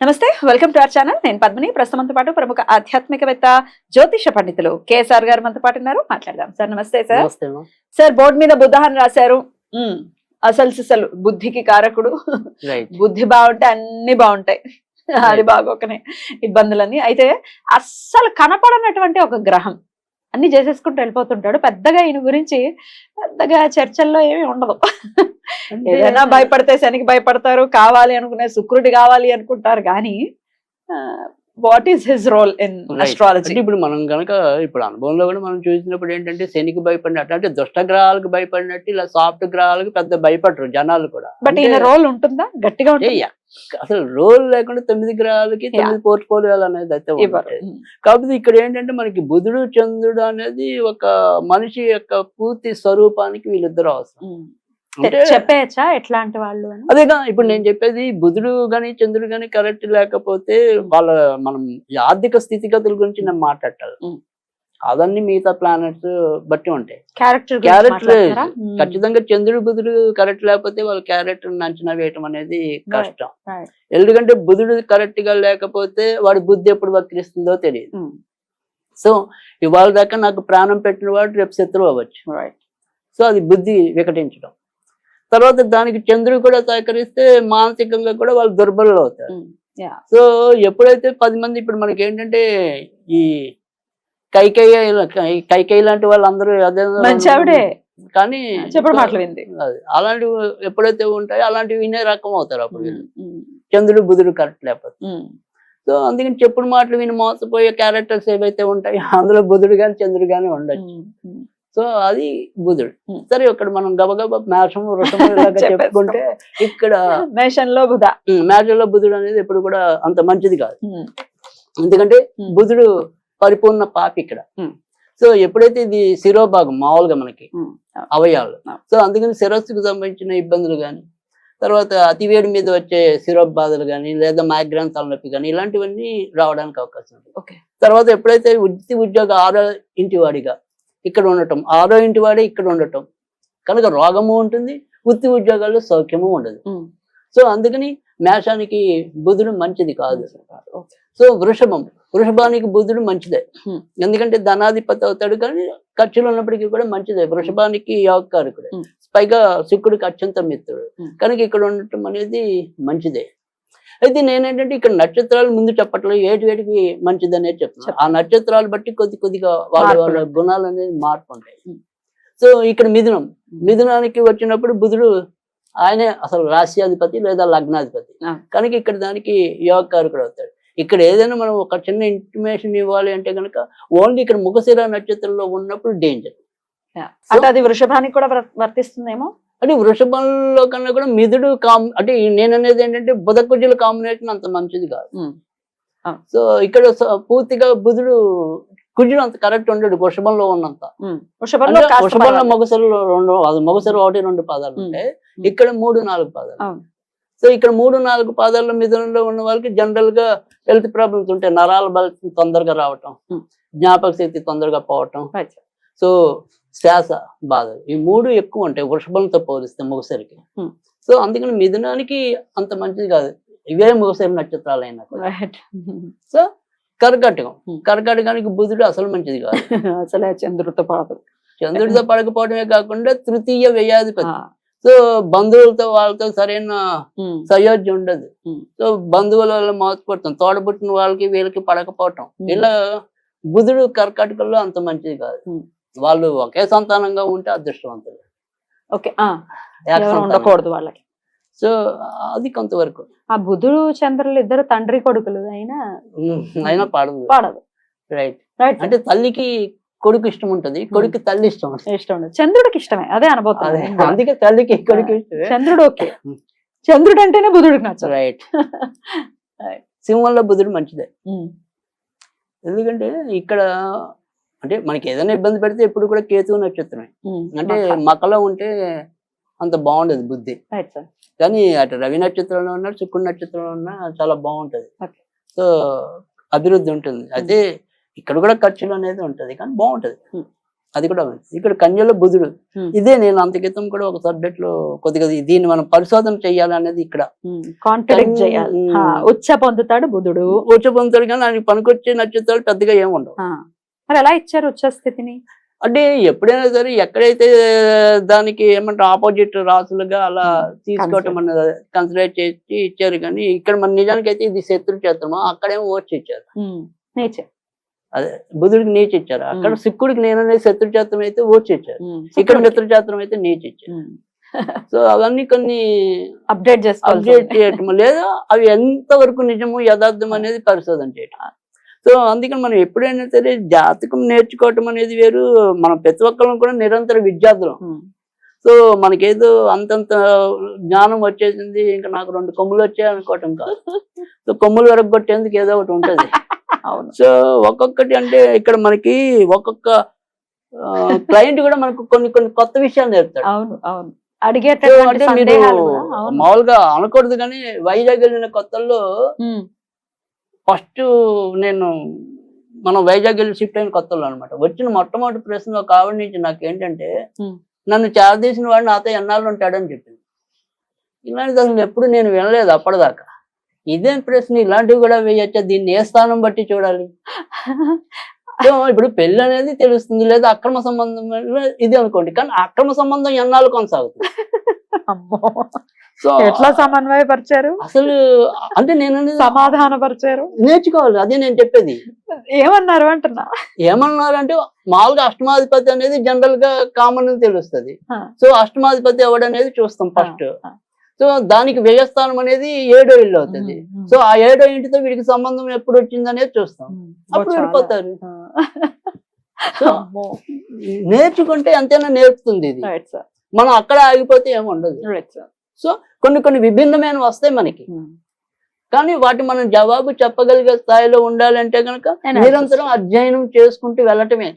నమస్తే welcome to our channel. నేను పద్మిని. ప్రస్తుతంతో పాటు ప్రముఖ ఆధ్యాత్మికవేత్త జ్యోతిష పండితులు కేఎస్ఆర్ గారు మనతో పాటు ఉన్నారు. మాట్లాడదాం. సార్ నమస్తే సార్. సార్ బోర్డు మీద బుద్ధహన్ రాశారు. ఉమ్, అసలు సిసలు బుద్ధికి కారకుడు. బుద్ధి బాగుంటే అన్ని బాగుంటాయి. అది బాగోకనే ఇబ్బందులన్నీ. అయితే అస్సలు కనపడనటువంటి ఒక గ్రహం. అన్ని చేసేసుకుంటూ వెళ్ళిపోతుంటాడు. పెద్దగా ఈయన గురించి పెద్దగా చర్చల్లో ఏమీ ఉండదు. ఏదైనా భయపడితే శనికి భయపడతారు కావాలి అనుకునే శుక్రుడి కావాలి అనుకుంటారు కానీ what is his role in. Astrology ఇప్పుడు మనం కనుక ఇప్పుడు అనుభవంలో కూడా మనం చూసినప్పుడు ఏంటంటే శనికి భయపడినట్టు అంటే దుష్ట గ్రహాలకు భయపడినట్టు ఇలా సాఫ్ట్ గ్రహాలకు పెద్ద భయపడరు జనాలు కూడా. బట్ ఈయన రోల్ ఉంటుందా? గట్టిగా అసలు రోల్ లేకుండా తొమ్మిది గ్రహాలకి తొమ్మిది పోర్ట్ఫోలియోలు అనేది అయితే. కాకపోతే ఇక్కడ ఏంటంటే మనకి బుధుడు చంద్రుడు అనేది ఒక మనిషి యొక్క పూర్తి స్వరూపానికి వీళ్ళిద్దరు అవసరం. చెప్పేయచ్చా ఎట్లాంటి వాళ్ళు అదేగా ఇప్పుడు నేను చెప్పేది బుధుడు గాని చంద్రుడు గాని కరెక్ట్ లేకపోతే వాళ్ళ మనం ఆర్థిక స్థితిగతుల గురించి నేను మాట్లాడాలి ఉం. అవన్నీ మిగతా ప్లానెట్స్ బట్టి ఉంటాయి. క్యారెక్టర్ క్యారెక్టర్ ఖచ్చితంగా చంద్రుడు బుధుడు కరెక్ట్ లేకపోతే వాళ్ళ క్యారెక్టర్ అంచనా వేయటం అనేది కష్టం. ఎందుకంటే బుధుడు కరెక్ట్గా లేకపోతే వాడి బుద్ధి ఎప్పుడు వక్రిస్తుందో తెలియదు. సో ఇవాళ దాకా నాకు ప్రాణం పెట్టిన వాడు రేపు శత్రువు అవ్వచ్చు. సో అది బుద్ధి వికటించడం. తర్వాత దానికి చంద్రుడు కూడా సహకరిస్తే మానసికంగా కూడా వాళ్ళు దుర్బలులు అవుతారు. సో ఎప్పుడైతే పది మంది ఇప్పుడు మనకి ఏంటంటే ఈ కైకేయ కైకేయ లాంటి వాళ్ళందరూ అదే మంచి కానీ చెప్పడం మాటలు వింది. అది అలాంటివి ఎప్పుడైతే ఉంటాయో అలాంటివి వినే రకం అవుతారు అప్పుడు. చంద్రుడు బుధుడు కరెక్ట్ లేకపోతే. సో అందుకని చెప్పుడు మాటలు విని మోసపోయే క్యారెక్టర్స్ ఏవైతే ఉంటాయో అందులో బుధుడు కానీ చంద్రుడు కానీ ఉండొచ్చు. సో అది బుధుడు. సరే ఇక్కడ మనం గబగబా మేషము వృషము ఇలాగా చెప్పేస్తాం. చెప్పుకుంటే ఇక్కడ మేషన్లో బుధ మేషంలో బుధుడు అనేది ఎప్పుడు కూడా అంత మంచిది కాదు ఎందుకంటే. బుధుడు పరిపూర్ణ పాపి ఇక్కడ. సో ఎప్పుడైతే ఇది శిరోభాగం మామూలుగా మనకి అవయాలు. సో అందుకని శిరస్సుకు సంబంధించిన ఇబ్బందులు కానీ తర్వాత అతివేడి మీద వచ్చే సిరప్ బాధలు కానీ లేదా మైగ్రేన్ తలనొప్పి కానీ ఇలాంటివన్నీ రావడానికి అవకాశం ఉంది ఓకే తర్వాత ఎప్పుడైతే వృత్తి ఉద్యోగ ఆరో ఇంటి వాడిగా ఇక్కడ ఉండటం. ఆరో ఇంటి వాడే ఇక్కడ ఉండటం. కనుక రోగము ఉంటుంది వృత్తి ఉద్యోగాల్లో సౌఖ్యము ఉండదు. సో అందుకని మేషానికి బుధుడు మంచిది కాదు. సో వృషభం. వృషభానికి బుధుడు మంచిదే. ఎందుకంటే ధనాధిపతి అవుతాడు కానీ ఖర్చులు ఉన్నప్పటికీ కూడా మంచిదే. వృషభానికి యోగకారకుడే. పైగా శుక్రుడికి అత్యంత మిత్రుడు. కనుక ఇక్కడ ఉండటం అనేది మంచిదే. అయితే నేనేంటంటే ఇక్కడ నక్షత్రాలు ముందు చెప్పట్లేదు ఏటి వేటికి మంచిది అనేది చెప్తున్నాను ఆ నక్షత్రాలు బట్టి కొద్ది కొద్దిగా వాళ్ళ. వాళ్ళ గుణాలు అనేది మార్పు ఉంటాయి. సో ఇక్కడ మిథునం. మిథునానికి వచ్చినప్పుడు బుధుడు ఆయనే అసలు రాశ్యాధిపతి లేదా లగ్నాధిపతి. కనుక ఇక్కడ దానికి యోగకారకుడు అవుతాడు. ఇక్కడ ఏదైనా మనం ఒక చిన్న ఇంటిమేషన్ ఇవ్వాలి అంటే కనుక ఓన్లీ ఇక్కడ ముఖశిర నక్షత్రంలో ఉన్నప్పుడు డేంజర్ అంటే అది వృషభానికి కూడా వర్- వర్తిస్తుందేమో? అంటే వృషభంలో కన్నా కూడా మిథుడు కామ్ అంటే నేను అనేది ఏంటంటే బుధ కుజుల కాంబినేషన్ అంత మంచిది కాదు సో ఇక్కడ పూర్తిగా బుధుడు కుజుడు అంత కరెక్ట్ ఉండడు వృషభంలో ఉన్నంత వృషభంలో. మొగసరులో రెండు అది మొగసరు ఒకటి రెండు పాదాలు. ఉంటాయి. ఇక్కడ మూడు నాలుగు పాదాలు. సో ఇక్కడ మూడు నాలుగు పాదాల మిథునంలో ఉన్న వాళ్ళకి జనరల్గా హెల్త్ ప్రాబ్లమ్స్ ఉంటాయి నరాల బలం తొందరగా రావటం. జ్ఞాపక శక్తి తొందరగా పోవటం. సో శ్వాస బాధలు ఈ మూడు ఎక్కువ ఉంటాయి. వృషభంతో పోలిస్తే మొగసరికి ఉమ్. సో అందుకని మిథునానికి అంత మంచిది కాదు. ఇవే మొగసరి నక్షత్రాలు అయినా. సో కర్కాటకం. ఉమ్. కర్కాటకానికి బుధుడు అసలు మంచిది కాదు. అసలే చంద్రుడితో పాటు చంద్రుడితో పడకపోవడమే కాకుండా తృతీయ వ్యయాధిపతి ఆ, సో బంధువులతో వాళ్ళతో సరైన ఉమ్, సయోధ్య ఉండదు. సో బంధువుల వల్ల మోసపడతాం తోడబుట్టిన వాళ్ళకి వీళ్ళకి పడకపోవటం. ఇలా బుధుడు కర్కాటకంలో అంత మంచిది కాదు. వాళ్ళు ఒకే సంతానంగా ఉంటే అదృష్టవంతులు. ఓకే. ఉండకూడదు వాళ్ళకి. సో అది కొంతవరకు. ఆ బుధుడు చంద్రులు ఇద్దరు తండ్రి కొడుకులు అయినా అయినా పడదు. పాడదు. రైట్ రైట్ అంటే తల్లికి కొడుకు ఇష్టం ఉంటది కొడుకు తల్లి ఇష్టం ఇష్టం చంద్రుడికి ఇష్టమే అదే అనబోతుంది అందుకే తల్లికి కొడుకు ఇష్టమే. చంద్రుడు ఓకే. చంద్రుడు అంటేనే బుధుడికి నచ్చదు. రైట్ సింహంలో బుధుడు మంచిదే. ఎందుకంటే ఇక్కడ అంటే మనకి ఏదైనా ఇబ్బంది పెడితే ఎప్పుడు కూడా కేతువు నక్షత్రమే. అంటే. మకలో ఉంటే అంత బాగుండదు బుద్ధి. కానీ అటు రవి నక్షత్రంలో ఉన్నా శుక్రుడి నక్షత్రంలో ఉన్నా చాలా బాగుంటది. సో అభివృద్ధి ఉంటుంది. అయితే ఇక్కడ కూడా ఖర్చులు అనేది ఉంటది కానీ బాగుంటది. అది కూడా. ఇక్కడ కన్యలో బుధుడు. ఇదే నేను అంత క్రితం కూడా ఒక సబ్జెక్ట్లో కొద్దిగా దీన్ని మనం పరిశోధన చేయాలనేది ఇక్కడ కాంట్రాక్ట్ చేయాలి. ఉచ్చ పొందుతాడు బుధుడు. వచ్చి పొందుతాడు కానీ ఆయనకి పనికొచ్చే నక్షత్రాలు పెద్దగా ఏమి ఉండవు. ఆ, మరి ఎలా ఇచ్చారు ఉచ్చ స్థితిని? అంటే ఎప్పుడైనా సరే ఎక్కడైతే దానికి ఏమంటారు ఆపోజిట్ రాసులుగా అలా తీసుకోవటం అన్నది కన్సిడర్ చేసి ఇచ్చారు కానీ ఇక్కడ మన నిజానికి అయితే ఇది శత్రు క్షేత్రమా అక్కడేమో వచ్చి ఇచ్చారు. నేచర్ అదే. బుధుడికి నీచి ఇచ్చారు? అక్కడ. శుక్రుడికి నేననే శత్రు క్షేత్రం అయితే ఓచి ఇచ్చారు. ఇక్కడ మిత్ర క్షేత్రం అయితే నీచి ఇచ్చారు. సో అవన్నీ కొన్ని అప్డేట్ చేసుకోవాలి అప్డేట్ చేయటం లేదా అవి ఎంత వరకు నిజము యథార్థం అనేది పరిశోధన చేయటం. సో అందుకని మనం ఎప్పుడైనా సరే జాతకం నేర్చుకోవటం అనేది వేరు మనం ప్రతి ఒక్కరం కూడా నిరంతర విద్యార్థులం. సో మనకేదో అంతంత జ్ఞానం వచ్చేసింది ఇంకా నాకు రెండు కొమ్ములు వచ్చాయి అనుకోవటం కాదు. సో కొమ్ములు వెరగొట్టేందుకు ఏదో ఒకటి ఉంటది. అవును. సో ఒక్కొక్కటి అంటే ఇక్కడ మనకి ఒక్కొక్క క్లయింట్ కూడా మనకు కొన్ని కొన్ని కొత్త విషయాలు నేర్పుతాడు. అవును అవును. అవును. మామూలుగా అనకూడదు కానీ వైజాగ్ వెళ్ళిన కొత్తల్లో ఫస్ట్ నేను మనం వైజాగ్ వెళ్ళి షిఫ్ట్ అయిన కొత్తలో అనమాట వచ్చిన మొట్టమొదటి ప్రశ్న ఒక ఆవిడ నుంచి నాకు ఏంటంటే. నన్ను చేరదీసిన వాడు నాతో ఎన్నాళ్ళు ఉంటాడని చెప్పింది. ఇలాంటిది అసలు ఎప్పుడు నేను వినలేదు అప్పటిదాకా. ఇదేం ప్రశ్న ఇలాంటివి కూడా వేయచ్చా? దీన్ని ఏ స్థానం బట్టి చూడాలి? ఇప్పుడు పెళ్ళి అనేది తెలుస్తుంది లేదా అక్రమ సంబంధం ఇది అనుకోండి. కానీ అక్రమ సంబంధం ఎన్నాళ్ళు కొనసాగుతుంది? అమ్మో. సో ఎట్లా సమన్వయపరిచారు? అసలు అంటే నేను సమాధానపరిచారు? నేర్చుకోవాలి అదే నేను చెప్పేది. ఏమన్నారు అంటున్నా? ఏమన్నారంటే మామూలుగా అష్టమాధిపతి అనేది జనరల్గా కామన్ అని తెలుస్తుంది. సో అష్టమాధిపతి ఎవడు అనేది చూస్తాం ఫస్ట్. సో దానికి వ్యయస్థానం అనేది ఏడో ఇల్లు అవుతుంది. సో ఆ ఏడో ఇంటితో వీడికి సంబంధం ఎప్పుడు వచ్చింది అనేది చూస్తాం. అప్పుడు. వెళ్ళిపోతారు. నేర్చుకుంటే ఎంతైనా నేర్పుతుంది ఇది. మనం అక్కడ ఆగిపోతే ఏమి ఉండదు. సార్ కొన్ని కొన్ని విభిన్నమైన వస్తాయి మనకి ఉమ్. కానీ వాటి మనం జవాబు చెప్పగలిగే స్థాయిలో ఉండాలంటే కనుక. నిరంతరం అధ్యయనం చేసుకుంటూ వెళ్ళటమే.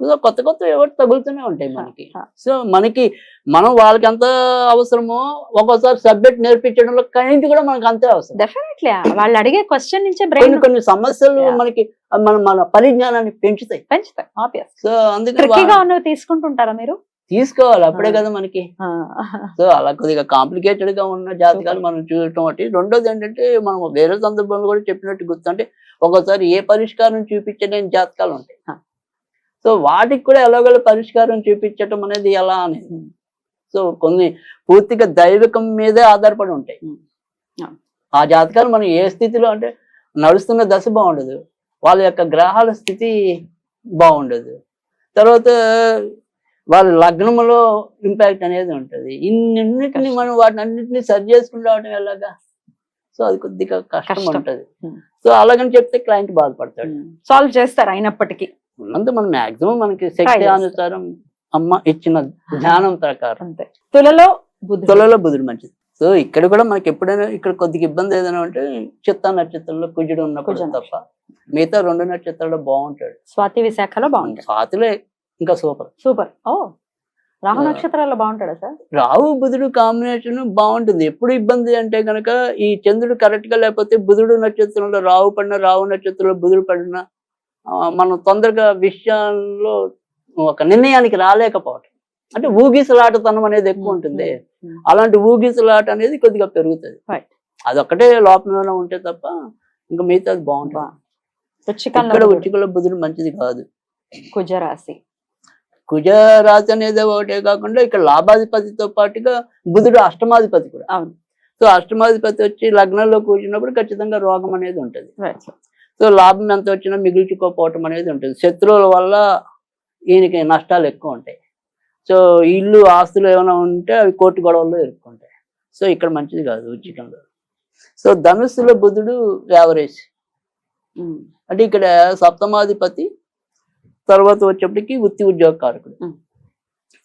సో కొత్త కొత్త ఎవరు తగులుతూనే ఉంటాయి మనకి. సో మనకి మనం వాళ్ళకి ఎంత అవసరమో ఒక్కోసారి సబ్జెక్ట్ నేర్పించడంలో కరెంట్ కూడా మనకు అంతే అవసరం డెఫినెట్లీ వాళ్ళు అడిగే క్వశ్చన్ నుంచే కొన్ని బ్రెయిన్ కొన్ని సమస్యలు. మనకి మన మన పరిజ్ఞానాన్ని పెంచుతాయి పెంచుతాయి సో ఉన్నవి తీసుకుంటుంటారా మీరు తీసుకోవాలి అప్పుడే. కదా మనకి. సో అలా కొద్దిగా కాంప్లికేటెడ్గా ఉన్న జాతకాలు మనం చూడటం ఒకటి రెండోది ఏంటంటే మనం వేరే సందర్భంలో కూడా చెప్పినట్టు గుర్తు అంటే ఒక్కోసారి ఏ పరిష్కారం చూపించలేని జాతకాలు ఉంటాయి. సో వాటికి కూడా ఎలాగోలా పరిష్కారం చూపించటం అనేది ఎలా అనేది ఉమ్. సో కొన్ని పూర్తిగా దైవికం మీదే ఆధారపడి ఉంటాయి. ఆ. ఆ జాతకాలు మనం ఏ స్థితిలో అంటే నడుస్తున్న దశ బాగుండదు వాళ్ళ యొక్క గ్రహాల స్థితి బాగుండదు తర్వాత వాళ్ళ లగ్నంలో ఇంపాక్ట్ అనేది ఉంటది. ఇన్నింటిని. మనం వాటిని అన్నింటినీ సరి చేసుకుని రావడం ఎలాగా? సో అది కొద్దిగా కష్టం. ఉంటది. సో అలాగని చెప్తే క్లయింట్ బాధపడతాడు. సాల్వ్ చేస్తారు అయినప్పటికీ. ఉన్నంత మనం మాక్సిమం మనకి శక్తి. అనుసారం అమ్మ ఇచ్చిన జ్ఞానం ప్రకారం. అంతే. తులలో తులలో బుధుడు మంచిది. సో ఇక్కడ కూడా మనకి ఎప్పుడైనా ఇక్కడ కొద్దిగా ఇబ్బంది ఏదైనా ఉంటే చిత్తా నక్షత్రంలో కుజుడు ఉన్నప్పుడు తప్ప మిగతా రెండు నక్షత్రాల్లో బాగుంటాడు. స్వాతి విశాఖలో బాగుంటాడు. స్వాతిలో ఇంకా సూపర్. సూపర్. ఓ రాహు. నక్షత్రాల్లో బాగుంటాడా సార్? రావు బుధుడు కాంబినేషన్ బాగుంటుంది. ఎప్పుడు ఇబ్బంది అంటే కనుక ఈ చంద్రుడు కరెక్ట్గా లేకపోతే బుధుడు నక్షత్రంలో రావు పడిన రావు నక్షత్రంలో బుధుడు పడిన మనం తొందరగా విషయాల్లో ఒక నిర్ణయానికి రాలేకపోవటం. అంటే ఊగిసలాటతనం అనేది ఎక్కువ ఉంటుంది. అలాంటి ఊగిసలాట అనేది కొద్దిగా పెరుగుతుంది. అదొక్కటే లోపంలో ఉంటే తప్ప ఇంకా మిగతాది బాగుంటుంది. ఇక్కడ. ఉచ్చికల బుధుడు మంచిది కాదు. కుజరాశి. కుజ రాశి అనేది ఒకటే కాకుండా ఇక్కడ లాభాధిపతితో పాటుగా బుధుడు అష్టమాధిపతి కూడా. అవును. సో అష్టమాధిపతి వచ్చి లగ్నంలో కూర్చున్నప్పుడు ఖచ్చితంగా రోగం అనేది ఉంటుంది. సో లాభం ఎంత వచ్చినా మిగిల్చుకోకపోవటం అనేది ఉంటుంది. శత్రువుల వల్ల ఈయనకి నష్టాలు ఎక్కువ ఉంటాయి. సో ఇల్లు ఆస్తులు ఏమైనా ఉంటే అవి కోర్టు గొడవల్లో ఇరుక్కుంటాయి. సో ఇక్కడ మంచిది కాదు ఉచికంలో సో ధనుస్సులో బుధుడు యావరేజ్. అంటే ఇక్కడ సప్తమాధిపతి తర్వాత వచ్చేప్పటికి వృత్తి ఉద్యోగ కారకుడు.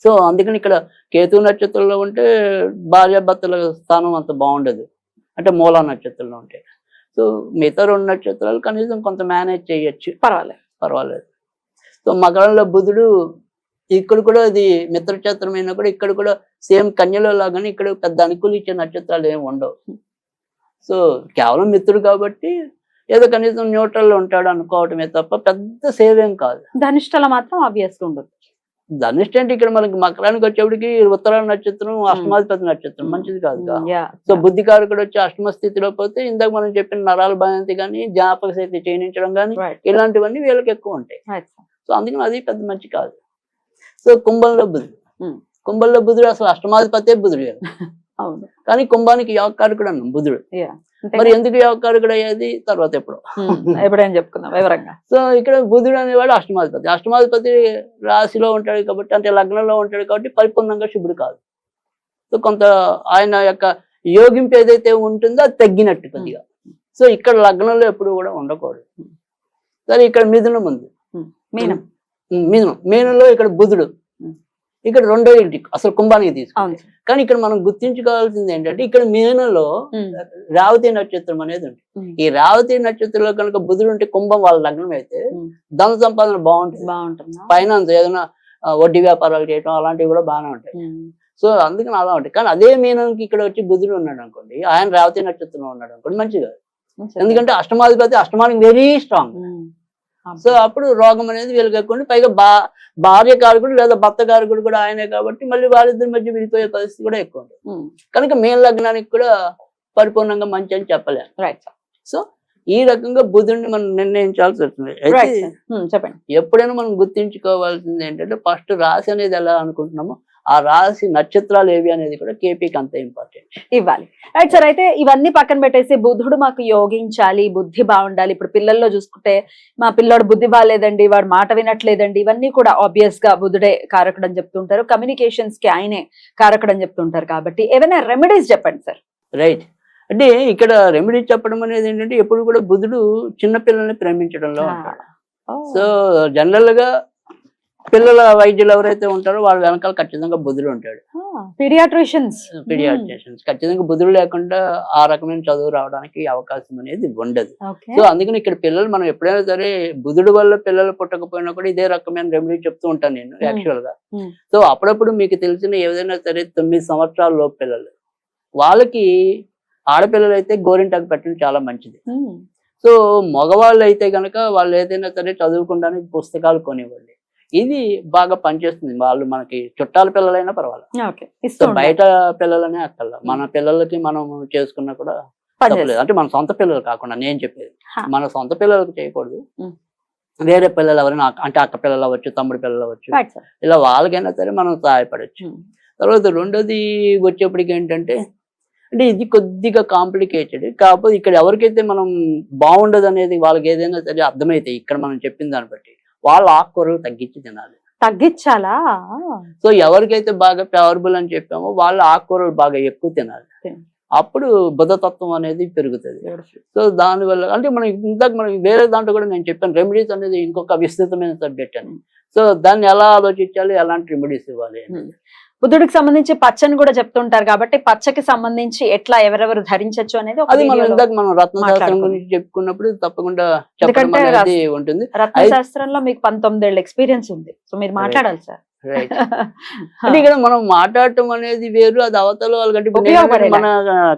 సో అందుకని ఇక్కడ కేతు నక్షత్రంలో ఉంటే భార్యాభర్తల స్థానం అంత బాగుండదు. అంటే మూలా నక్షత్రంలో ఉంటాయి సో మిగతా రెండు నక్షత్రాలు కనీసం కొంత మేనేజ్ చేయొచ్చు. పర్వాలేదు. పర్వాలేదు. సో మకరంలో బుధుడు ఇక్కడ కూడా అది మిత్రక్షేత్రమైనా కూడా ఇక్కడ కూడా సేమ్ కన్యలో లాగానే ఇక్కడ పెద్ద అనుకూలించే నక్షత్రాలు ఏమి ఉండవు. సో కేవలం మిత్రుడు కాబట్టి ఏదో కనీసం న్యూట్రల్ ఉంటాడు అనుకోవటమే తప్ప పెద్ద సేవ్ కాదు. ధనిష్టలో మాత్రం ఆబ్వియస్ ఉండదు ధనుష్ అంటే ఇక్కడ మనకి మకరానికి వచ్చేప్పటికి ఉత్తరాల నక్షత్రం అష్టమాధిపతి నక్షత్రం మంచిది కాదు సో బుద్ధికారకుడు వచ్చి అష్టమ స్థితిలో పోతే ఇందాక మనం చెప్పిన నరాల భయంతి కానీ జ్ఞాపక శక్తి క్షీణించడం కానీ ఇలాంటివన్నీ వీళ్ళకి ఎక్కువ ఉంటాయి. సో అందుకని అది పెద్ద మంచి కాదు. సో కుంభంలో బుధుడు. కుంభంలో బుధుడు అసలు అష్టమాధిపతే బుధుడు. కానీ కుంభానికి యోగకారకుడు అన్నాం బుధుడు. మరి ఎందుకు యోగకారకుడు అయ్యేది? తర్వాత ఎప్పుడు. ఎప్పుడైనా చెప్పుకుందాం వివరంగా. సో ఇక్కడ బుధుడు అనేవాడు అష్టమాధిపతి. అష్టమాధిపతి రాశిలో ఉంటాడు కాబట్టి అంటే లగ్నంలో ఉంటాడు కాబట్టి పరిపూర్ణంగా శుభుడు కాదు. సో కొంత ఆయన యొక్క యోగింపు ఏదైతే ఉంటుందో అది తగ్గినట్టు కొద్దిగా. సో ఇక్కడ లగ్నంలో ఎప్పుడు కూడా ఉండకూడదు. సరే ఇక్కడ మిథునం ఉంది. మీనం. మీనం. మీనంలో ఇక్కడ బుధుడు. ఇక్కడ రెండో ఇంటి అసలు కుంభానికి తీసుకుంటే కానీ ఇక్కడ మనం గుర్తించుకోవాల్సింది ఏంటంటే ఇక్కడ మీనంలో రావతి నక్షత్రం అనేది ఉమ్. ఈ రావతి నక్షత్రంలో కనుక బుధుడు ఉంటే కుంభం వాళ్ళ లగ్నం అయితే. ధన సంపాదన బాగుంటుంది బాగుంటుందా? ఫైనాన్స్ ఏదైనా వడ్డీ వ్యాపారాలు చేయటం అలాంటివి కూడా బాగానే ఉంటాయి. సో అందుకని అలా ఉంటాయి. కానీ అదే మీనంకి ఇక్కడ వచ్చి బుధుడు ఉన్నాడు అనుకోండి ఆయన రేవతి నక్షత్రంలో ఉన్నాడు అనుకోండి మంచిగా ఎందుకంటే అష్టమాధిపతి అష్టమానికి వెరీ స్ట్రాంగ్. సో అప్పుడు రోగం అనేది వీళ్ళకి ఎక్కువ ఉండి పైగా బా భార్య కారకుడు లేదా భర్త కారకుడు కూడా ఆయనే కాబట్టి మళ్ళీ వాళ్ళిద్దరి మధ్య విడిపోయే పరిస్థితి కూడా ఎక్కువ ఉమ్, కనుక మేన లగ్నానికి కూడా పరిపూర్ణంగా మంచి అని చెప్పలేము రైట్ సో ఈ రకంగా బుధుడిని మనం నిర్ణయించాల్సి వస్తుంది. చెప్పండి. ఎప్పుడైనా మనం గుర్తించుకోవాల్సింది ఏంటంటే ఫస్ట్ రాశి అనేది ఎలా అనుకుంటున్నామో ఆ రాశి నక్షత్రాలు ఏవి అనేది కూడా కేపీకి అంత ఇంపార్టెంట్. ఇవ్వాలి. రైట్ సార్ అయితే ఇవన్నీ పక్కన పెట్టేసి బుద్ధుడు మాకు యోగించాలి బుద్ధి బాగుండాలి. ఇప్పుడు పిల్లల్లో చూసుకుంటే మా పిల్లోడు బుద్ధి బాగాలేదండి వాడు మాట వినట్లేదండి. ఇవన్నీ కూడా ఆబ్వియస్గా బుద్ధుడే కారకుడు అని చెప్తుంటారు. కమ్యూనికేషన్స్కి ఆయనే కారకుడు అని చెప్తుంటారు కాబట్టి ఏమైనా రెమెడీస్ చెప్పండి సార్ రైట్ అంటే ఇక్కడ రెమెడీ చెప్పడం అనేది ఏంటంటే ఎప్పుడు కూడా బుధుడు చిన్న పిల్లల్ని ప్రేమించడంలో ఉంటాడు. సో జనరల్గా పిల్లల వైద్యులు ఎవరైతే ఉంటారో వాళ్ళ వెనకాల ఖచ్చితంగా బుధుడు ఉంటాడు. పీడియాట్రిషియన్స్. పీడియాట్రిషియన్స్. ఖచ్చితంగా బుధుడు లేకుండా ఆ రకమైన చదువు రావడానికి అవకాశం అనేది ఉండదు. సో అందుకని ఇక్కడ పిల్లలు మనం ఎప్పుడైనా సరే బుధుడు వల్ల పిల్లలు పుట్టకపోయినా కూడా ఇదే రకమైన రెమెడీ చెప్తూ ఉంటాను నేను. యాక్చువల్గా. సో అప్పుడప్పుడు మీకు తెలిసిన ఏదైనా సరే తొమ్మిది సంవత్సరాల లోపు పిల్లలు. వాళ్ళకి ఆడపిల్లలు అయితే గోరింటాకు పెట్టడం చాలా మంచిది. సో మగవాళ్ళు అయితే గనక వాళ్ళు ఏదైనా సరే చదువుకోవడానికి పుస్తకాలు కొనివ్వండి ఇది బాగా పనిచేస్తుంది. వాళ్ళు మనకి చుట్టాల పిల్లలైనా పర్వాలేదు. బయట పిల్లలనే అక్కర్లా మన పిల్లలకి మనం చేసుకున్నా కూడా తప్పలేదు అంటే మన సొంత పిల్లలు కాకుండా నేను చెప్పేది. మన సొంత పిల్లలకు చేయకూడదు. వేరే పిల్లలు ఎవరైనా అంటే అక్క పిల్లలు అవ్వచ్చు తమ్ముడు పిల్లలు అవ్వచ్చు ఇలా వాళ్ళకైనా సరే మనం సహాయపడచ్చు. తర్వాత రెండోది వచ్చేప్పటికి ఏంటంటే అంటే ఇది కొద్దిగా కాంప్లికేటెడ్. కాకపోతే ఇక్కడ ఎవరికైతే మనం బాగుండదు అనేది వాళ్ళకి ఏదైనా సరే అర్థమైతే ఇక్కడ మనం చెప్పిన దాన్ని బట్టి. వాళ్ళ ఆకుకూరలు తగ్గించి తినాలి. తగ్గించాలా? సో ఎవరికైతే బాగా ఫేవరబుల్ అని చెప్పామో వాళ్ళ ఆకుకూరలు బాగా ఎక్కువ తినాలి. అప్పుడు బుధతత్వం అనేది పెరుగుతుంది. సో దానివల్ల అంటే మనం ఇందాక మనం వేరే దాంట్లో కూడా నేను చెప్పాను రెమెడీస్ అనేది ఇంకొక విస్తృతమైన సబ్జెక్ట్ అని. సో దాన్ని ఎలా ఆలోచించాలి? ఎలాంటి రెమెడీస్ ఇవ్వాలి. బుద్ధుడికి సంబంధించి పచ్చని కూడా చెప్తుంటారు కాబట్టి పచ్చకి సంబంధించి ఎట్లా ఎవరెవరు ధరించవచ్చు అనేది అది మనం వీడియోలో ఇందాక మనం రత్నశాస్త్రం మాట్లాడుకుందాం. గురించి చెప్పుకున్నప్పుడు తప్పకుండా ఉంటుంది. రత్న శాస్త్రంలో మీకు పంతొమ్మిది ఏళ్ళ ఎక్స్పీరియన్స్ ఉంది. సో మీరు మాట్లాడాలి సార్. అంటే ఇక్కడ మనం మాట్లాడటం అనేది వేరు అది అవతల వాళ్ళకంటే మన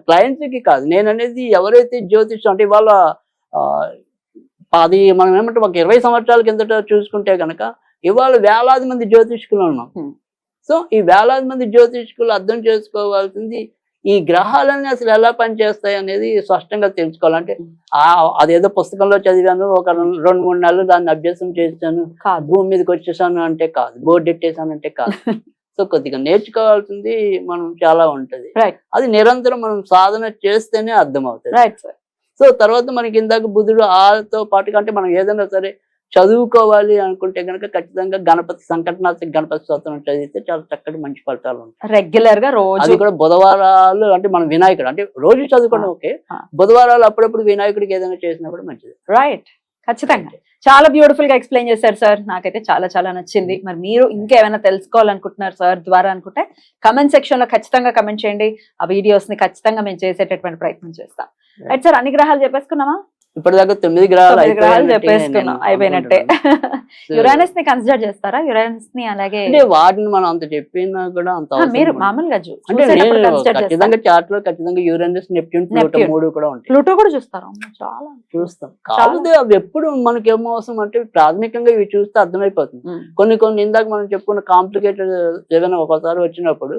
క్లయింట్స్కి కాదు. నేను అనేది ఎవరైతే జ్యోతిషం అంటే ఇవాళ ఆ, అది మనం ఏమంటే ఒక ఇరవై సంవత్సరాల కిందట చూసుకుంటే గనక ఇవాళ వేలాది మంది జ్యోతిష్కులు ఉన్నాం. Hmm. సో ఈ వేలాది మంది జ్యోతిష్కులు అర్థం చేసుకోవాల్సింది ఈ గ్రహాలన్నీ అసలు ఎలా పనిచేస్తాయి అనేది స్పష్టంగా తెలుసుకోవాలంటే. ఆ అదేదో పుస్తకంలో చదివాను ఒక రెండు మూడు నెలలు దాన్ని అభ్యాసం చేశాను కాదు. భూమి మీదకి వచ్చేసాను అంటే కాదు బోర్డు ఎట్టేసాను అంటే కాదు. సో కొద్దిగా నేర్చుకోవాల్సింది మనం చాలా ఉంటది. అది నిరంతరం మనం సాధన చేస్తేనే అర్థం అవుతుంది సో తర్వాత మనకి ఇందాక బుధుడు ఆతో పాటుగా అంటే మనం ఏదైనా సరే చదువుకోవాలి అనుకుంటే కనుక ఖచ్చితంగా గణపతి సంకటనాథ గణపతి స్తోత్రం చదివితే చాలా చక్కటి మంచి ఫలితాలు ఉంటాయి. రెగ్యులర్గా రోజు అది కూడా బుధవారాలు అంటే మనం వినాయకుడు అంటే రోజు చదువుకోవడం ఓకే. బుధవారాలు అప్పుడప్పుడు వినాయకుడికి ఏదైనా చేసినా కూడా మంచిది. రైట్ ఖచ్చితంగా. చాలా బ్యూటిఫుల్గా ఎక్స్ప్లెయిన్ చేశారు సార్ నాకైతే చాలా చాలా నచ్చింది. మరి మీరు ఇంకేమైనా తెలుసుకోవాలనుకుంటున్నారు సార్ ద్వారా అనుకుంటే కమెంట్ సెక్షన్లో ఖచ్చితంగా కమెంట్ చేయండి. ఆ వీడియోస్ని ఖచ్చితంగా మేము చేసేటటువంటి ప్రయత్నం చేస్తాం. రైట్ సార్ అన్ని గ్రహాలు చెప్పేసుకున్నామా? ఇప్పటిదాకా తొమ్మిది గ్రహాలు గ్రహాలు చెప్పేసుకున్నాం నేను అయిపోయినట్టే. యురానస్ని కన్సిడర్ చేస్తారా? యురానస్ని అలాగే అంటే వాటిని మనం అంత చెప్పినా కూడా అంత మీరు. మామూలుగా అంటే ఖచ్చితంగా చార్ట్లో ఖచ్చితంగా యూరెనస్ నెప్ట్యూన్ ప్లూటో. మూడు కూడా ఉంటాయి. ప్లూటో కూడా చూస్తారా? చాలా. చూస్తాం. కాకపోతే అవి ఎప్పుడు మనకి ఏమో అవసరం అంటే ప్రాథమికంగా ఇవి చూస్తే అర్థమైపోతుంది. కొన్ని కొన్ని ఇందాక మనం చెప్పుకున్న కాంప్లికేటెడ్ ఏదైనా ఒకసారి వచ్చినప్పుడు